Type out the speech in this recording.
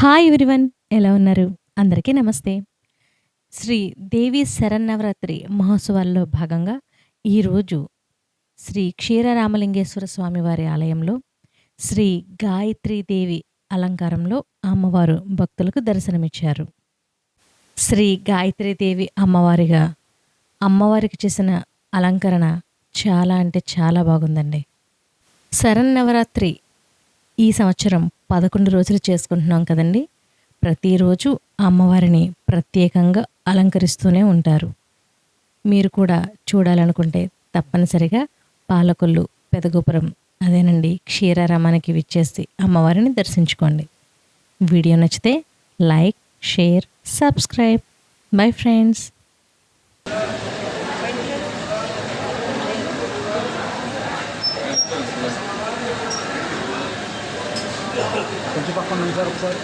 Hi everyone ఎలా ఉన్నారు? అందరికీ నమస్తే. శ్రీ దేవి శరన్నవరాత్రి మహోత్సవాల్లో భాగంగా ఈరోజు శ్రీ క్షీరరామలింగేశ్వర స్వామి వారి ఆలయంలో శ్రీ గాయత్రీదేవి అలంకారంలో అమ్మవారు భక్తులకు దర్శనమిచ్చారు. శ్రీ గాయత్రీదేవి అమ్మవారిగా అమ్మవారికి చేసిన అలంకరణ చాలా అంటే చాలా బాగుందండి. శరన్నవరాత్రి ఈ సంవత్సరం పదకొండు రోజులు చేసుకుంటున్నాం కదండి. ప్రతిరోజు అమ్మవారిని ప్రత్యేకంగా అలంకరిస్తూనే ఉంటారు. మీరు కూడా చూడాలనుకుంటే తప్పనిసరిగా పాలకొల్లు పెదగోపురం అదేనండి క్షీరారామానికి విచ్చేసి అమ్మవారిని దర్శించుకోండి. వీడియో నచ్చితే like share subscribe. Bye friends. Continua com o 0%.